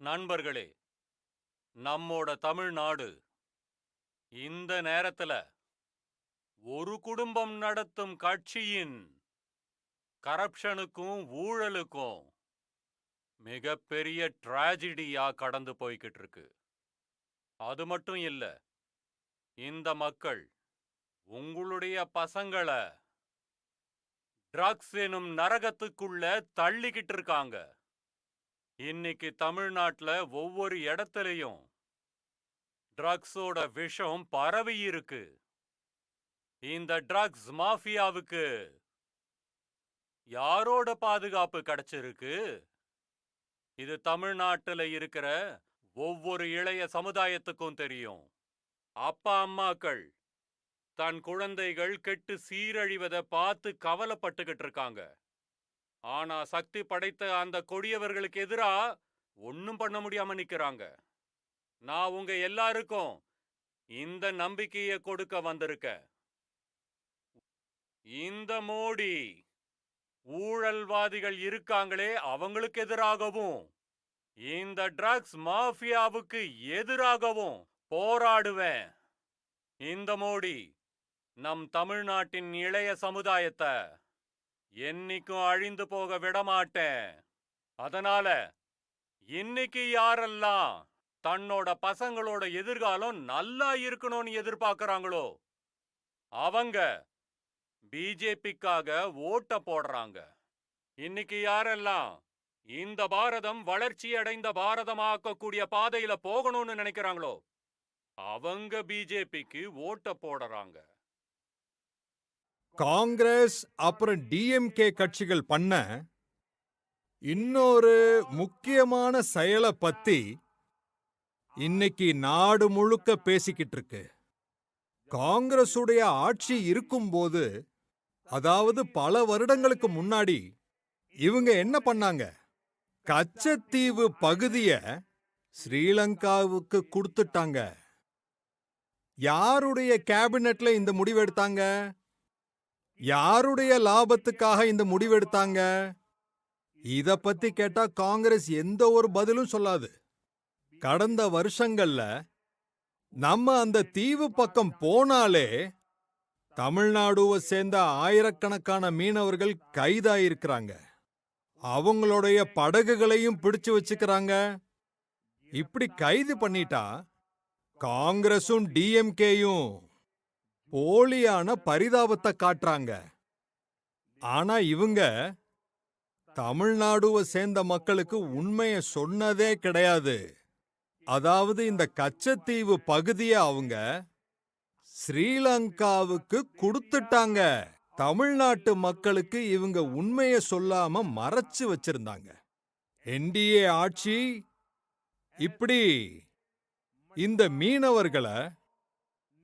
நண்பர்களே நம்மோட தமிழ்நாடு. இந்த நேரத்துல ஒரு குடும்பம் நடத்தும் கட்சியின் கரப்ஷனுக்கும் ஊழலுக்கும் மிகப்பெரிய டிராஜடியா கடந்து போய்கிட்டு இருக்கு அது மட்டும் இல்ல இந்த மக்கள் உங்களுடைய பசங்களை ட்ரக்ஸ் எனும் நரகத்துக்குள்ள தள்ளிக்கிட்டு இருக்காங்க இன்னைக்கு தமிழ்நாட்டில் ஒவ்வொரு இடத்துலயும் ட்ரக்ஸோட விஷம் பரவி இருக்கு. இந்த ட்ரக்ஸ் மாஃபியாவுக்கு யாரோட பாதுகாப்பு கிடைச்சிருக்கு? இது தமிழ்நாட்டுல இருக்கிற ஒவ்வொரு இளைய சமுதாயத்துக்கும் தெரியும். அப்பா அம்மாக்கள் தன் குழந்தைகள் கெட்டு சீரழிவதை பார்த்து கவலைப்பட்டுக்கிட்டு இருக்காங்க. ஆனா சக்தி படைத்த அந்த கொடியவர்களுக்கு எதிரா ஒன்னும் பண்ண முடியாம நிக்கிறாங்க. நான் உங்க எல்லாருக்கும் இந்த நம்பிக்கையை கொடுக்க வந்திருக்க. இந்த மோடி ஊழல்வாதிகள் இருக்காங்களே அவங்களுக்கு எதிராகவும் இந்த ட்ரக்ஸ் மாஃபியாவுக்கு எதிராகவும் போராடுவேன். இந்த மோடி நம் தமிழ்நாட்டின் இளைய சமுதாயத்தை என்னைக்கும் அழிந்து போக விடமாட்டேன். அதனால இன்னைக்கு யாரெல்லாம் தன்னோட பசங்களோட எதிர்காலம் நல்லா இருக்கணும்னு எதிர்பார்க்கறாங்களோ அவங்க பிஜேபிக்காக ஓட்ட போடுறாங்க. இன்னைக்கு யாரெல்லாம் இந்த பாரதம் வளர்ச்சி அடைந்த பாரதமாக்கக்கூடிய பாதையில போகணும்னு நினைக்கிறாங்களோ அவங்க பிஜேபிக்கு ஓட்ட போடுறாங்க. காங்கிரஸ் அப்புறம் டிஎம்கே கட்சிகள் பண்ண இன்னொரு முக்கியமான செயலை பத்தி இன்னைக்கு நாடு முழுக்க பேசிக்கிட்டு இருக்கு. காங்கிரசுடைய ஆட்சி இருக்கும்போது அதாவது பல வருடங்களுக்கு முன்னாடி இவங்க என்ன பண்ணாங்க? கச்சத்தீவு பகுதிய ஸ்ரீலங்காவுக்கு கொடுத்துட்டாங்க. யாருடைய கேபினெட்ல இந்த முடிவு எடுத்தாங்க? யாருடைய லாபத்துக்காக இந்த முடிவெடுத்தாங்க? இத பத்தி கேட்டா காங்கிரஸ் எந்த ஒரு பதிலும் சொல்லாது. கடந்த வருஷங்கள்ல நம்ம அந்த தீவு பக்கம் போனாலே தமிழ்நாடுவை சேர்ந்த ஆயிரக்கணக்கான மீனவர்கள் கைதாயிருக்கிறாங்க. அவங்களுடைய படகுகளையும் பிடிச்சு வச்சுக்கிறாங்க. இப்படி கைது பண்ணிட்டா காங்கிரசும் டிஎம்கேயும் போலியான பரிதாபத்தை காட்டுறாங்க ஆனா இவங்க தமிழ்நாடுவை சேர்ந்த மக்களுக்கு உண்மைய சொன்னதே கிடையாது. அதாவது இந்த கச்சத்தீவு பகுதியை அவங்க ஸ்ரீலங்காவுக்கு கொடுத்துட்டாங்க. தமிழ்நாட்டு மக்களுக்கு இவங்க உண்மைய சொல்லாம மறைச்சு வச்சிருந்தாங்க. என்டிஏ ஆட்சி இப்படி இந்த மீனவர்களை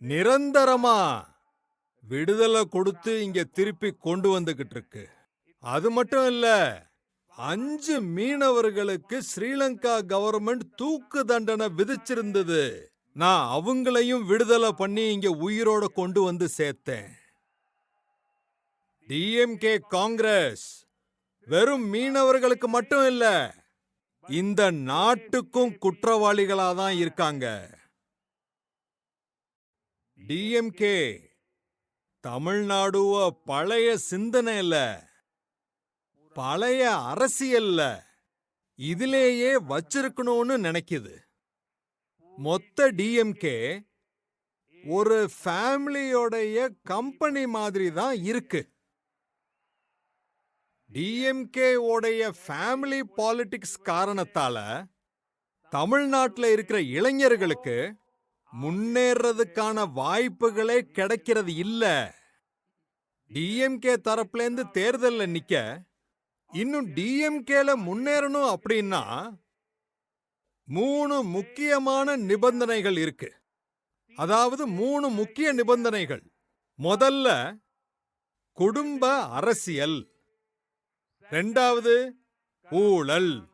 நிரந்தரமா விடுதலை கொடுத்து இங்க திருப்பி கொண்டு வந்துகிட்டு இருக்கு. அது மட்டும் இல்ல அஞ்சு மீனவர்களுக்கு ஸ்ரீலங்கா கவர்மெண்ட் தூக்கு தண்டனை விதிச்சிருந்தது. நான் அவங்களையும் விடுதலை பண்ணி இங்க உயிரோட கொண்டு வந்து சேர்த்தேன். டிஎம்கே காங்கிரஸ் வெறும் மீனவர்களுக்கு மட்டும் இல்ல இந்த நாட்டுக்கும் குற்றவாளிகளா தான் இருக்காங்க. டிஎம்கே தமிழ்நாடுவ பழைய சிந்தனையில. பழைய அரசியல்ல. இதிலேயே வச்சிருக்கணும்னு நினைக்குது. மொத்த டிஎம்கே ஒரு ஃபேமிலியோடைய கம்பெனி மாதிரி தான் இருக்கு. டிஎம்கே உடைய ஃபேமிலி பாலிடிக்ஸ் காரணத்தால தமிழ்நாட்டுல இருக்கிற இளைஞர்களுக்கு முன்னேறதுக்கான வாய்ப்புகளே கிடைக்கிறது இல்ல. டிஎம்கே தரப்புல இருந்து தேர்தல்ல நிக்க இன்னும் டிஎம்கேல முன்னேறணும் அப்படின்னா மூணு முக்கியமான நிபந்தனைகள் இருக்கு. அதாவது மூணு முக்கிய நிபந்தனைகள். முதல்ல குடும்ப அரசியல். ரெண்டாவது ஊழல்.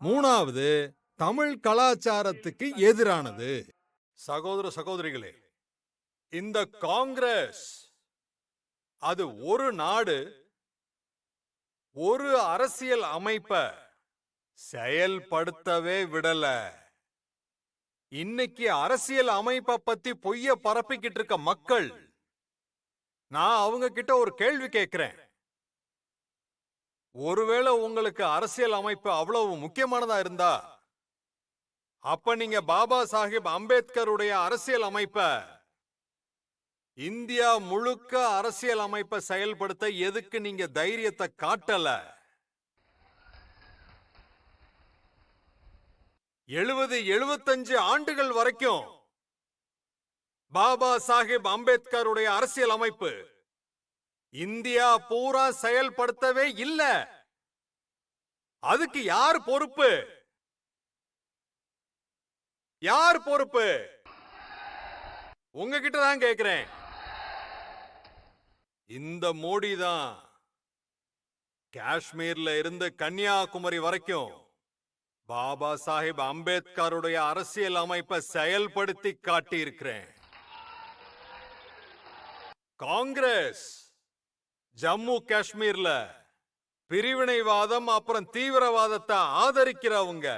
மூணாவது தமிழ் கலாச்சாரத்துக்கு எதிரானது. சகோதர சகோதரிகளே இந்த காங்கிரஸ் அது ஒரு நாடு ஒரு அரசியல் அமைப்ப செயல்படுத்தவே விடல. இன்னைக்கு அரசியல் அமைப்பை பத்தி பொய்ய பரப்பிக்கிட்டு இருக்க மக்கள் நான் அவங்க கிட்ட ஒரு கேள்வி கேட்கிறேன். ஒருவேளை உங்களுக்கு அரசியல் அமைப்பு அவ்வளவு முக்கியமானதா இருந்தா அப்ப நீங்க பாபா சாஹிப் அம்பேத்கருடைய அரசியல் அமைப்ப இந்தியா முழுக்க அரசியல் அமைப்பை செயல்படுத்த எதுக்கு நீங்க தைரியத்தை காட்டல? எழுபது எழுபத்தஞ்சு ஆண்டுகள் வரைக்கும் பாபா சாஹிப் அம்பேத்கருடைய அரசியல் அமைப்பு இந்தியா பூரா செயல்படுத்தவே இல்ல. அதுக்கு யார் பொறுப்பு? யார் பொறுப்பு? உங்ககிட்ட தான் கேக்குறேன். இந்த மோடி தான் காஷ்மீர்ல இருந்து கன்னியாகுமரி வரைக்கும் பாபா சாஹிப் அம்பேத்கருடைய அரசியல் அமைப்பை செயல்படுத்தி காட்டியிருக்கிறேன். காங்கிரஸ் ஜம்மு காஷ்மீர்ல பிரிவினைவாதம் அப்புறம் தீவிரவாதத்தை ஆதரிக்கிறவங்க.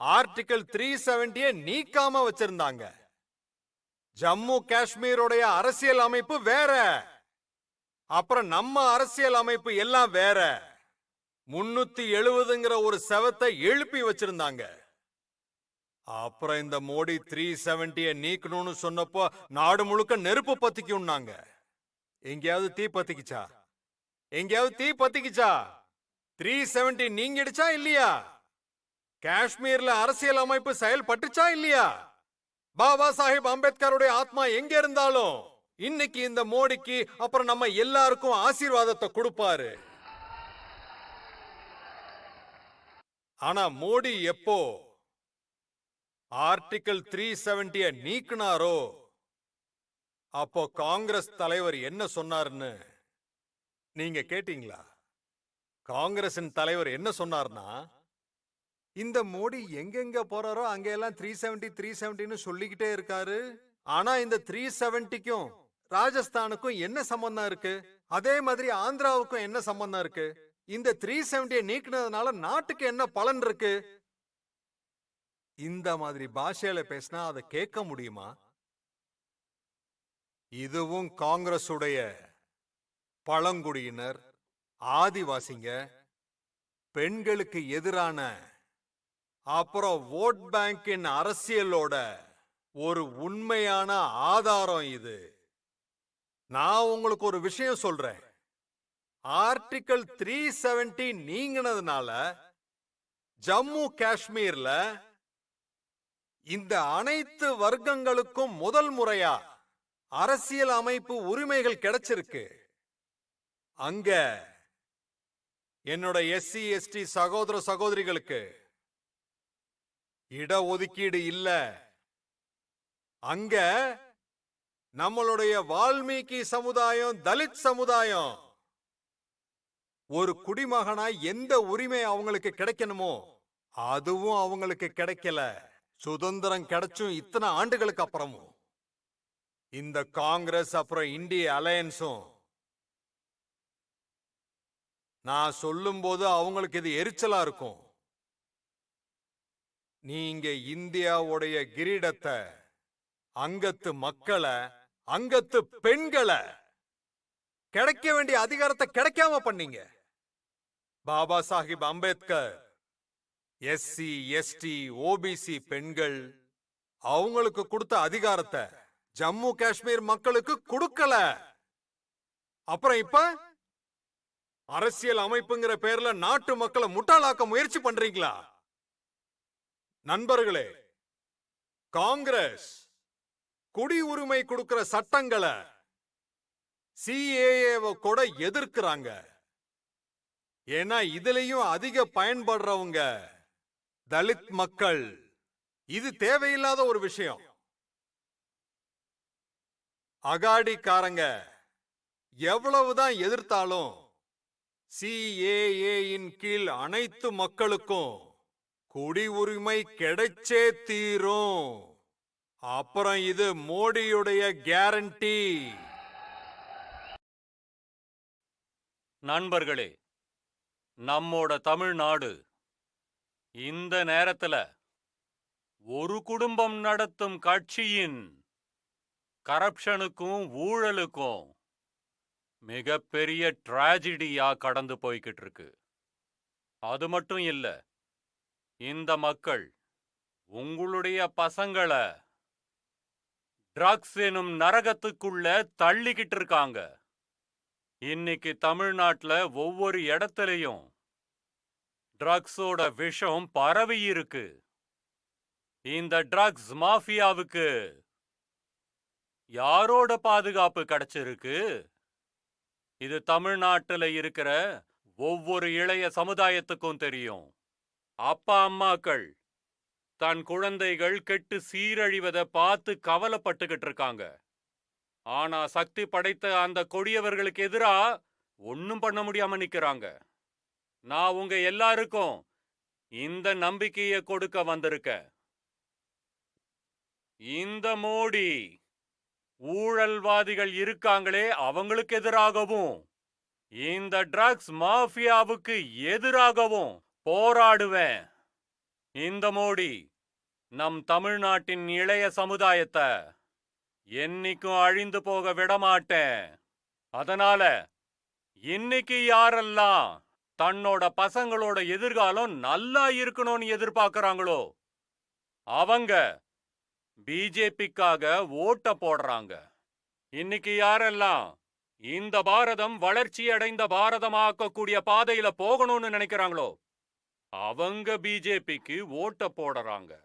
ஆர்டிகல் த்ரீ செவன்டியை நீக்காம வச்சிருந்தாங்க. ஜம்மு காஷ்மீருடைய அரசியல் அமைப்பு வேற. அப்புறம் நம்ம அரசியல் அமைப்பு எல்லாம் வேற. முன்னூத்தி எழுபதுங்கிற ஒரு செவத்தை எழுப்பி வச்சிருந்தாங்க. அப்புறம் இந்த மோடி த்ரீ செவன்டிய நீக்கணும்னு சொன்னப்போ நாடு முழுக்க நெருப்பு பத்திக்கும்னாங்க எங்கேயாவது தீ பத்திக்குச்சா? எங்கேயாவது தீ பத்திக்குச்சா? த்ரீ செவன்டி நீங்கிடுச்சா இல்லையா? காஷ்மீர்ல அரசியல் அமைப்பு செயல்பட்டுச்சா இல்லையா? பாபா சாஹிப் அம்பேத்கருடைய ஆத்மா எங்க இருந்தாலும் இன்னைக்கு இந்த மோடிக்கு அப்புறம் நம்ம எல்லாருக்கும் ஆசீர்வாதத்தை கொடுப்பாரு. ஆனா மோடி எப்போ ஆர்டிகல் த்ரீ செவன்டிய நீக்கினாரோ அப்போ காங்கிரஸ் தலைவர் என்ன சொன்னார்னு நீங்க கேட்டீங்களா? காங்கிரசின் தலைவர் என்ன சொன்னார்னா இந்த மோடி எங்கெங்க போறாரோ அங்க எல்லாம் த்ரீ செவன்டி த்ரீ செவன்டின்னு சொல்லிக்கிட்டே இருக்காரு. ஆனா இந்த த்ரீ செவன்டிக்கும் ராஜஸ்தானுக்கும் என்ன சம்பந்தம் இருக்கு? அதே மாதிரி ஆந்திராவுக்கும் என்ன சம்பந்தம் இருக்கு? இந்த த்ரீ செவன்டியை நீக்கினதுனால நாட்டுக்கு என்ன பலன் இருக்கு? இந்த மாதிரி பாஷையில பேசினா அதை கேட்க முடியுமா? இதுவும் காங்கிரசுடைய பழங்குடியினர் ஆதிவாசிங்க பெண்களுக்கு எதிரான அப்புறம் ஓட் பேங்கின் அரசியலோட ஒரு உண்மையான ஆதாரம் இது. நான் உங்களுக்கு ஒரு விஷயம் சொல்றேன். ஆர்டிகல் த்ரீ செவன்டி நீங்கினதுனால ஜம்மு காஷ்மீர்ல இந்த அனைத்து வர்க்கங்களுக்கும் முதல் முறையா அரசியல் அமைப்பு உரிமைகள் கிடைச்சிருக்கு. அங்க என்னோட எஸ்சி எஸ்டி சகோதர சகோதரிகளுக்கு இடஒதுக்கீடு இல்ல. அங்க நம்மளுடைய வால்மீகி சமுதாயம் தலித் சமுதாயம் ஒரு குடிமகனா எந்த உரிமை அவங்களுக்கு கிடைக்கணுமோ அதுவும் அவங்களுக்கு கிடைக்கல. சுதந்திரம் கிடைச்சும் இத்தனை ஆண்டுகளுக்கு அப்புறமும். இந்த காங்கிரஸ் அப்புறம் இந்திய அலையன்ஸும். நான் சொல்லும்போது அவங்களுக்கு இது எரிச்சலா இருக்கும். நீங்க இந்தியாவுடைய கிரீடத்தை அங்கத்து மக்களை அங்கத்து பெண்களை கிடைக்க வேண்டிய அதிகாரத்தை கிடைக்காம பண்ணீங்க. Baba Saheb Ambedkar SC ST OBC பெண்கள் அவங்களுக்கு கொடுத்த அதிகாரத்தை ஜம்மு காஷ்மீர் மக்களுக்கு கொடுக்கல. அப்புறம் இப்ப அரசியல் அமைப்புங்கிற பேர்ல நாட்டு மக்களை முட்டாளாக்க முயற்சி பண்றீங்களா? நண்பர்களே காங்கிரஸ் குடி உரிமை கொடுக்கிற சட்டங்களை சிஏஏவை கூட எதிர்க்கிறாங்க. ஏன்னா இதுலயும் அதிக பயன்படுறவங்க தலித் மக்கள். இது தேவையில்லாத ஒரு விஷயம். அகாடிக்காரங்க எவ்வளவுதான் எதிர்த்தாலும் சிஏஏயின் கீழ் அனைத்து மக்களுக்கும் குடி உரிமை கிடைச்சே தீரும். அப்புறம் இது மோடியுடைய கேரண்டி நண்பர்களே நம்மோட தமிழ்நாடு இந்த நேரத்துல ஒரு குடும்பம் நடத்தும் கட்சியின் கரப்ஷனுக்கும் ஊழலுக்கும் மிகப்பெரிய டிராஜடியா கடந்து போய்கிட்டு இருக்கு. அது மட்டும் இல்ல இந்த மக்கள் உங்களுடைய பசங்களை ட்ரக்ஸ் எனும் நரகத்துக்குள்ள தள்ளிக்கிட்டு இருக்காங்க. இன்னைக்கு தமிழ்நாட்டில் ஒவ்வொரு இடத்துலயும் ட்ரக்ஸோட விஷம் பரவி இருக்கு. இந்த ட்ரக்ஸ் மாஃபியாவுக்கு யாரோட பாதுகாப்பு கிடைச்சிருக்கு? இது தமிழ்நாட்டுல இருக்கிற ஒவ்வொரு இளைய சமுதாயத்துக்கும் தெரியும். அப்பா அம்மாக்கள் தன் குழந்தைகள் கெட்டு சீரழிவதை பார்த்து கவலைப்பட்டுக்கிட்டு இருக்காங்க. ஆனா சக்தி படைத்த அந்த கொடியவர்களுக்கு எதிரா ஒண்ணும் பண்ண முடியாம நிக்கிறாங்க. நான் உங்க எல்லாருக்கும் இந்த நம்பிக்கையை கொடுக்க வந்திருக்க இந்த மோடி ஊழல்வாதிகள் இருக்காங்களே அவங்களுக்கு எதிராகவும் இந்த ட்ரக்ஸ் மாஃபியாவுக்கு எதிராகவும் போராடுவேன். இந்த மோடி நம் தமிழ்நாட்டின் இளைய சமுதாயத்தை என்னைக்கும் அழிந்து போக விடமாட்டேன். அதனால இன்னைக்கு யாரெல்லாம் தன்னோட பசங்களோட எதிர்காலம் நல்லா இருக்கணும்னு எதிர்பார்க்கறாங்களோ அவங்க பிஜேபிக்காக ஓட்ட போடுறாங்க. இன்னைக்கு யாரெல்லாம் இந்த பாரதம் வளர்ச்சி அடைந்த பாரதமாக்கக்கூடிய பாதையில போகணும்னு நினைக்கிறாங்களோ அவங்க பிஜேபிக்கு ஓட்ட போடுறாங்க.